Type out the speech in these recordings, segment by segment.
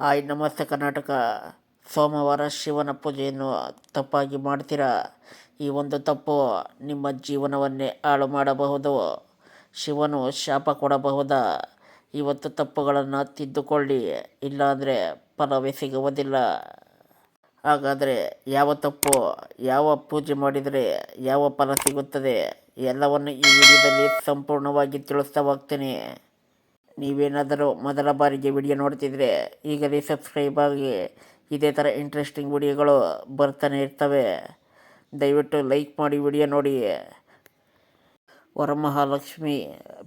Hi, ನಮಸ್ತೆ ಕರ್ನಾಟಕ. ಸೋಮವಾರ ಶಿವನ ಪೂಜೆಯನ್ನು ತಪ್ಪಾಗಿ ಮಾಡ್ತೀರಾ? ಈ ಒಂದು ತಪ್ಪು ನಿಮ್ಮ ಜೀವನವನ್ನೇ ಹಾಳು ಮಾಡಬಹುದು. ಶಿವನು ಶಾಪ ಕೊಡಬಹುದಾ? ಇವತ್ತು ತಪ್ಪುಗಳನ್ನು ತಿದ್ದುಕೊಳ್ಳಿ. ಇಲ್ಲಾಂದರೆ ಫಲವೇ ಸಿಗುವುದಿಲ್ಲ. ಹಾಗಾದರೆ ಯಾವ ತಪ್ಪು? ಯಾವ ಪೂಜೆ ಮಾಡಿದರೆ ಯಾವ ಫಲ ಸಿಗುತ್ತದೆ? ಎಲ್ಲವನ್ನು ಈ ವಿಡಿಯೋದಲ್ಲಿ ಸಂಪೂರ್ಣವಾಗಿ ತಿಳಿಸ್ತಾ ಹೋಗ್ತೀನಿ. ನೀವೇನಾದರೂ ಮೊದಲ ಬಾರಿಗೆ ವಿಡಿಯೋ ನೋಡ್ತಿದ್ರೆ ಈಗಲೇ ಸಬ್ಸ್ಕ್ರೈಬ್ ಆಗಿ ಇದೇ ಥರ ಇಂಟ್ರೆಸ್ಟಿಂಗ್ ವಿಡಿಯೋಗಳು ಬರ್ತಾನೆ ಇರ್ತವೆ. ದಯವಿಟ್ಟು ಲೈಕ್ ಮಾಡಿ ವಿಡಿಯೋ ನೋಡಿ. ವರಮಹಾಲಕ್ಷ್ಮಿ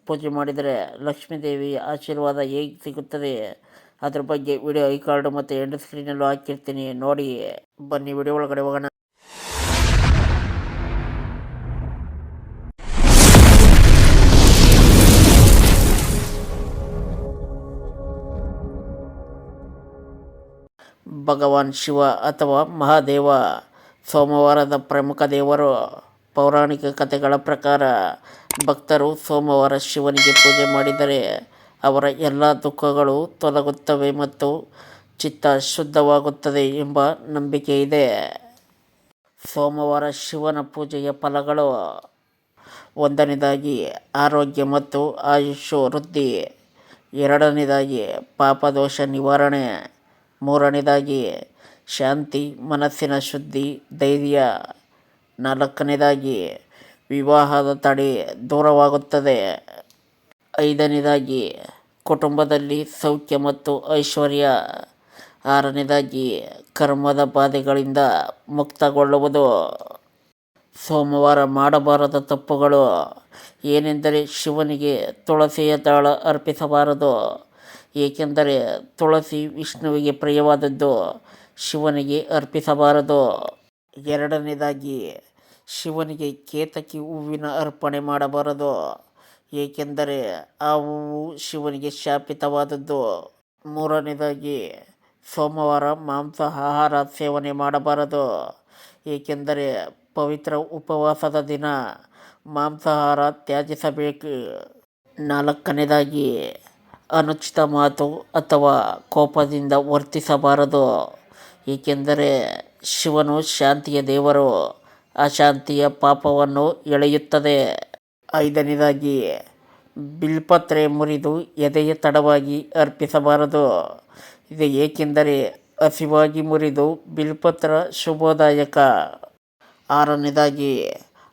ಪೂಜೆ ಮಾಡಿದರೆ ಲಕ್ಷ್ಮೀ ದೇವಿ ಆಶೀರ್ವಾದ ಹೇಗೆ ಸಿಗುತ್ತದೆ? ಅದ್ರ ಬಗ್ಗೆ ವಿಡಿಯೋ ಐ ಕಾರ್ಡು ಮತ್ತು ಎಂಡ್ ಸ್ಕ್ರೀನಲ್ಲೂ ಹಾಕಿರ್ತೀನಿ. ನೋಡಿ, ಬನ್ನಿ, ವಿಡಿಯೋ ಒಳಗಡೆ ಹೋಗೋಣ. ಭಗವಾನ್ ಶಿವ ಅಥವಾ ಮಹಾದೇವ, ಸೋಮವಾರದ ಪ್ರಮುಖ ದೇವರು. ಪೌರಾಣಿಕ ಕಥೆಗಳ ಪ್ರಕಾರ, ಭಕ್ತರು ಸೋಮವಾರ ಶಿವನಿಗೆ ಪೂಜೆ ಮಾಡಿದರೆ ಅವರ ಎಲ್ಲ ದುಃಖಗಳು ತೊಲಗುತ್ತವೆ ಮತ್ತು ಚಿತ್ತ ಶುದ್ಧವಾಗುತ್ತದೆ ಎಂಬ ನಂಬಿಕೆ ಇದೆ. ಸೋಮವಾರ ಶಿವನ ಪೂಜೆಯ ಫಲಗಳು ಒಂದನೇದಾಗಿ ಆರೋಗ್ಯ ಮತ್ತು ಆಯುಷ್ಯ ವೃದ್ಧಿ. ಎರಡನೇದಾಗಿ ಪಾಪದೋಷ ನಿವಾರಣೆ. ಮೂರನೇದಾಗಿ ಶಾಂತಿ, ಮನಸ್ಸಿನ ಶುದ್ಧಿ, ಧೈರ್ಯ. ನಾಲ್ಕನೇದಾಗಿ ವಿವಾಹದ ತಡೆ ದೂರವಾಗುತ್ತದೆ. ಐದನೇದಾಗಿ ಕುಟುಂಬದಲ್ಲಿ ಸೌಖ್ಯ ಮತ್ತು ಐಶ್ವರ್ಯ. ಆರನೇದಾಗಿ ಕರ್ಮದ ಬಾಧೆಗಳಿಂದ ಮುಕ್ತಗೊಳ್ಳುವುದು. ಸೋಮವಾರ ಮಾಡಬಾರದ ತಪ್ಪುಗಳು ಏನೆಂದರೆ ಶಿವನಿಗೆ ತುಳಸಿಯ ತಾಳ ಅರ್ಪಿಸಬಾರದು. ಏಕೆಂದರೆ ತುಳಸಿ ವಿಷ್ಣುವಿಗೆ ಪ್ರಿಯವಾದದ್ದು ಶಿವನಿಗೆ ಅರ್ಪಿಸಬಾರದು. ಎರಡನೇದಾಗಿ ಶಿವನಿಗೆ ಕೇತಕಿ ಹೂವಿನ ಅರ್ಪಣೆ ಮಾಡಬಾರದು. ಏಕೆಂದರೆ ಆ ಹೂವು ಶಿವನಿಗೆ ಶಾಪಿತವಾದದ್ದು. ಮೂರನೇದಾಗಿ ಸೋಮವಾರ ಮಾಂಸ ಆಹಾರ ಸೇವನೆ ಮಾಡಬಾರದು. ಏಕೆಂದರೆ ಪವಿತ್ರ ಉಪವಾಸದ ದಿನ ಮಾಂಸಾಹಾರ ತ್ಯಜಿಸಬೇಕು. ನಾಲ್ಕನೇದಾಗಿ ಅನುಚಿತ ಮಾತು ಅಥವಾ ಕೋಪದಿಂದ ವರ್ತಿಸಬಾರದು. ಏಕೆಂದರೆ ಶಿವನು ಶಾಂತಿಯ ದೇವರು, ಅಶಾಂತಿಯ ಪಾಪವನ್ನು ಎಳೆಯುತ್ತದೆ. ಐದನೇದಾಗಿ, ಬಿಲ್ಪತ್ರೆ ಮುರಿದು ಎದೆಯ ತಡವಾಗಿ ಅರ್ಪಿಸಬಾರದು. ಇದು ಏಕೆಂದರೆ ಹಸಿವಾಗಿ ಮುರಿದು ಬಿಲ್ಪತ್ರ ಶುಭದಾಯಕ. ಆರನೇದಾಗಿ,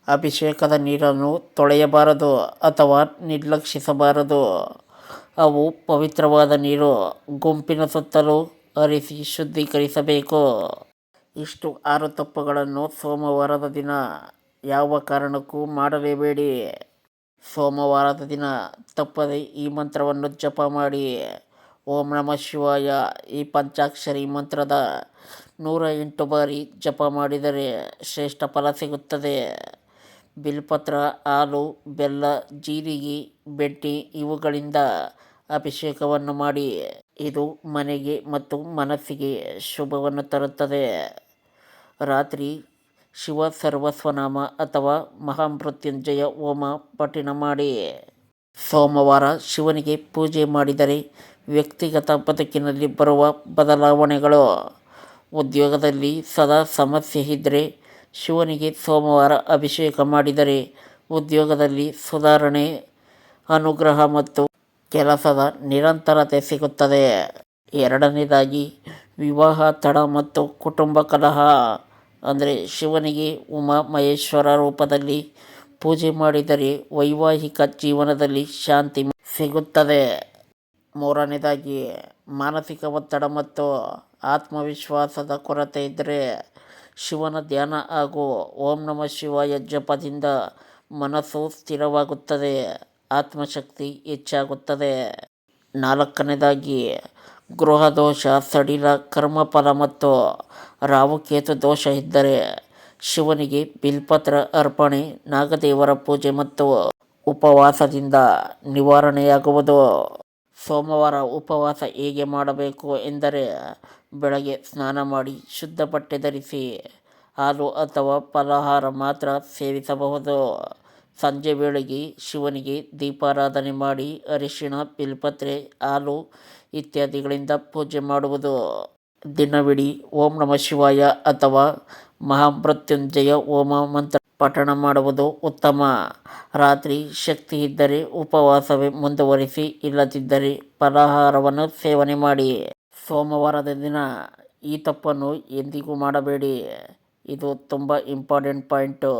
ಅಭಿಷೇಕದ ನೀರನ್ನು ತೊಳೆಯಬಾರದು ಅಥವಾ ನಿರ್ಲಕ್ಷಿಸಬಾರದು. ಅವು ಪವಿತ್ರವಾದ ನೀರು ಗುಂಪಿನ ಸುತ್ತಲೂ ಹರಿಸಿ ಶುದ್ಧೀಕರಿಸಬೇಕು. ಇಷ್ಟು ಆರು ತಪ್ಪುಗಳನ್ನು ಸೋಮವಾರದ ದಿನ ಯಾವ ಕಾರಣಕ್ಕೂ ಮಾಡಲೇಬೇಡಿ ಸೋಮವಾರದ ದಿನ ತಪ್ಪದೆ ಈ ಮಂತ್ರವನ್ನು ಜಪ ಮಾಡಿ. ಓಂ ನಮಃ ಶಿವಾಯ. ಈ ಪಂಚಾಕ್ಷರಿ ಮಂತ್ರದ ನೂರ ಎಂಟು ಬಾರಿ ಜಪ ಮಾಡಿದರೆ ಶ್ರೇಷ್ಠ ಫಲ ಸಿಗುತ್ತದೆ. ಬಿಲ್ಪತ್ರ, ಹಾಲು, ಬೆಲ್ಲ, ಜೀರಿಗೆ ಬೆಟ್ಟಿ ಇವುಗಳಿಂದ ಅಭಿಷೇಕವನ್ನು ಮಾಡಿ, ಇದು ಮನೆಗೆ ಮತ್ತು ಮನಸ್ಸಿಗೆ ಶುಭವನ್ನು ತರುತ್ತದೆ. ರಾತ್ರಿ ಶಿವ ಸರ್ವಸ್ವನಾಮ ಅಥವಾ ಮಹಾಮೃತ್ಯುಂಜಯ ಹೋಮ ಪಠಿಣ ಮಾಡಿ. ಸೋಮವಾರ ಶಿವನಿಗೆ ಪೂಜೆ ಮಾಡಿದರೆ ವ್ಯಕ್ತಿಗತ ಬದುಕಿನಲ್ಲಿ ಬರುವ ಬದಲಾವಣೆಗಳು. ಉದ್ಯೋಗದಲ್ಲಿ ಸದಾ ಸಮಸ್ಯೆ ಇದ್ದರೆ ಶಿವನಿಗೆ ಸೋಮವಾರ ಅಭಿಷೇಕ ಮಾಡಿದರೆ ಉದ್ಯೋಗದಲ್ಲಿ ಸುಧಾರಣೆ, ಅನುಗ್ರಹ ಮತ್ತು ಕೆಲಸದ ನಿರಂತರತೆ ಸಿಗುತ್ತದೆ. ಎರಡನೇದಾಗಿ, ವಿವಾಹ, ತಡ ಮತ್ತು ಕುಟುಂಬ ಕಲಹ, ಅಂದರೆ ಶಿವನಿಗೆ ಉಮಾ ಮಹೇಶ್ವರ ರೂಪದಲ್ಲಿ ಪೂಜೆ ಮಾಡಿದರೆ ವೈವಾಹಿಕ ಜೀವನದಲ್ಲಿ ಶಾಂತಿ ಸಿಗುತ್ತದೆ. ಮೂರನೇದಾಗಿ, ಮಾನಸಿಕ ಒತ್ತಡ ಮತ್ತು ಆತ್ಮವಿಶ್ವಾಸದ ಕೊರತೆ ಇದ್ದರೆ ಶಿವನ ಧ್ಯಾನ ಹಾಗೂ ಓಂ ನಮ ಶಿವಾಯ ಜಪದಿಂದ ಮನಸ್ಸು ಸ್ಥಿರವಾಗುತ್ತದೆ. ಆತ್ಮಶಕ್ತಿ ಹೆಚ್ಚಾಗುತ್ತದೆ. ನಾಲ್ಕನೇದಾಗಿ, ಗೃಹದೋಷ, ಸಡಿಲ ಕರ್ಮಫಲ ಮತ್ತು ರಾವುಕೇತು ದೋಷ ಇದ್ದರೆ ಶಿವನಿಗೆ ಬಿಲ್ಪತ್ರ ಅರ್ಪಣೆ, ನಾಗದೇವರ ಪೂಜೆ ಮತ್ತು ಉಪವಾಸದಿಂದ ನಿವಾರಣೆಯಾಗುವುದು. ಸೋಮವಾರ ಉಪವಾಸ ಹೇಗೆ ಮಾಡಬೇಕು ಎಂದರೆ ಬೆಳಗ್ಗೆ ಸ್ನಾನ ಮಾಡಿ ಶುದ್ಧ ಬಟ್ಟೆ ಧರಿಸಿ ಹಾಲು ಅಥವಾ ಫಲಹಾರ ಮಾತ್ರ ಸೇವಿಸಬಹುದು. ಸಂಜೆ ವೇಳೆಗೆ ಶಿವನಿಗೆ ದೀಪಾರಾಧನೆ ಮಾಡಿ ಅರಿಶಿಣ, ಬಿಲ್ಪತ್ರೆ, ಹಾಲು ಇತ್ಯಾದಿಗಳಿಂದ ಪೂಜೆ ಮಾಡುವುದು. ದಿನವಿಡೀ ಓಂ ನಮ ಶಿವಾಯ ಅಥವಾ ಮಹಾಮೃತ್ಯುಂಜಯ ಓಮ ಮಂತ್ರ ಪಠಣ ಮಾಡುವುದು ಉತ್ತಮ. ರಾತ್ರಿ ಶಕ್ತಿ ಇದ್ದರೆ ಉಪವಾಸವೇ ಮುಂದುವರಿಸಿ ಇಲ್ಲದಿದ್ದರೆ ಫಲಾಹಾರವನ್ನು ಸೇವನೆ ಮಾಡಿ. ಸೋಮವಾರದ ದಿನ ಈ ತಪ್ಪನ್ನು ಎಂದಿಗೂ ಮಾಡಬೇಡಿ. ಇದು ತುಂಬ ಇಂಪಾರ್ಟೆಂಟ್ ಪಾಯಿಂಟು.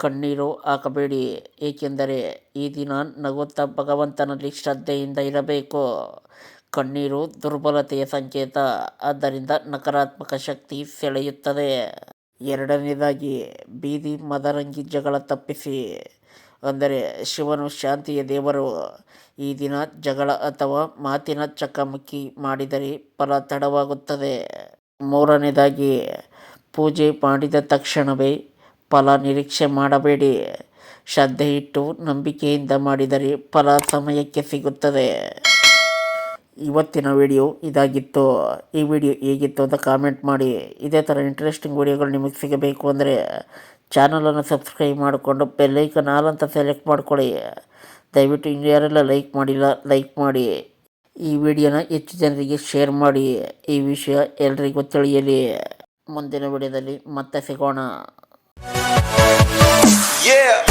ಕಣ್ಣೀರು ಹಾಕಬೇಡಿ, ಏಕೆಂದರೆ ಈ ದಿನ ನಗುತ್ತಾ ಭಗವಂತನಲ್ಲಿ ಶ್ರದ್ಧೆಯಿಂದ ಇರಬೇಕು. ಕಣ್ಣೀರು ದುರ್ಬಲತೆಯ ಸಂಕೇತ, ಆದ್ದರಿಂದ ನಕಾರಾತ್ಮಕ ಶಕ್ತಿ ಸೆಳೆಯುತ್ತದೆ. ಎರಡನೇದಾಗಿ, ಬೀದಿ ಮದರಂಗಿ ಜಗಳ ತಪ್ಪಿಸಿ, ಅಂದರೆ ಶಿವನು ಶಾಂತಿಯ ದೇವರು. ಈ ದಿನ ಜಗಳ ಅಥವಾ ಮಾತಿನ ಚಕಮಕಿ ಮಾಡಿದರೆ ಫಲ ತಡವಾಗುತ್ತದೆ. ಮೂರನೇದಾಗಿ, ಪೂಜೆ ಮಾಡಿದ ತಕ್ಷಣವೇ ಫಲ ನಿರೀಕ್ಷೆ ಮಾಡಬೇಡಿ. ಶ್ರದ್ಧೆ ಇಟ್ಟು ನಂಬಿಕೆಯಿಂದ ಮಾಡಿದರೆ ಫಲ ಸಮಯಕ್ಕೆ ಸಿಗುತ್ತದೆ. ಇವತ್ತಿನ ವಿಡಿಯೋ ಇದಾಗಿತ್ತು. ಈ ವಿಡಿಯೋ ಹೇಗಿತ್ತು ಅಂತ ಕಾಮೆಂಟ್ ಮಾಡಿ. ಇದೇ ಥರ ಇಂಟ್ರೆಸ್ಟಿಂಗ್ ವಿಡಿಯೋಗಳು ನಿಮಗೆ ಸಿಗಬೇಕು ಅಂದರೆ ಚಾನಲನ್ನು ಸಬ್ಸ್ಕ್ರೈಬ್ ಮಾಡಿಕೊಂಡು ಬೆಲ್ಲೈಕನ್ ಆಲ್ ಅಂತ ಸೆಲೆಕ್ಟ್ ಮಾಡಿಕೊಳ್ಳಿ. ದಯವಿಟ್ಟು ಇನ್ನು ಲೈಕ್ ಮಾಡಿಲ್ಲ ಲೈಕ್ ಮಾಡಿ. ಈ ವಿಡಿಯೋನ ಹೆಚ್ಚು ಜನರಿಗೆ ಶೇರ್ ಮಾಡಿ. ಈ ವಿಷಯ ಎಲ್ರಿಗೂ ತಿಳಿಯಲಿ. ಮುಂದಿನ ವಿಡಿಯೋದಲ್ಲಿ ಮತ್ತೆ ಸಿಗೋಣ. Yeah.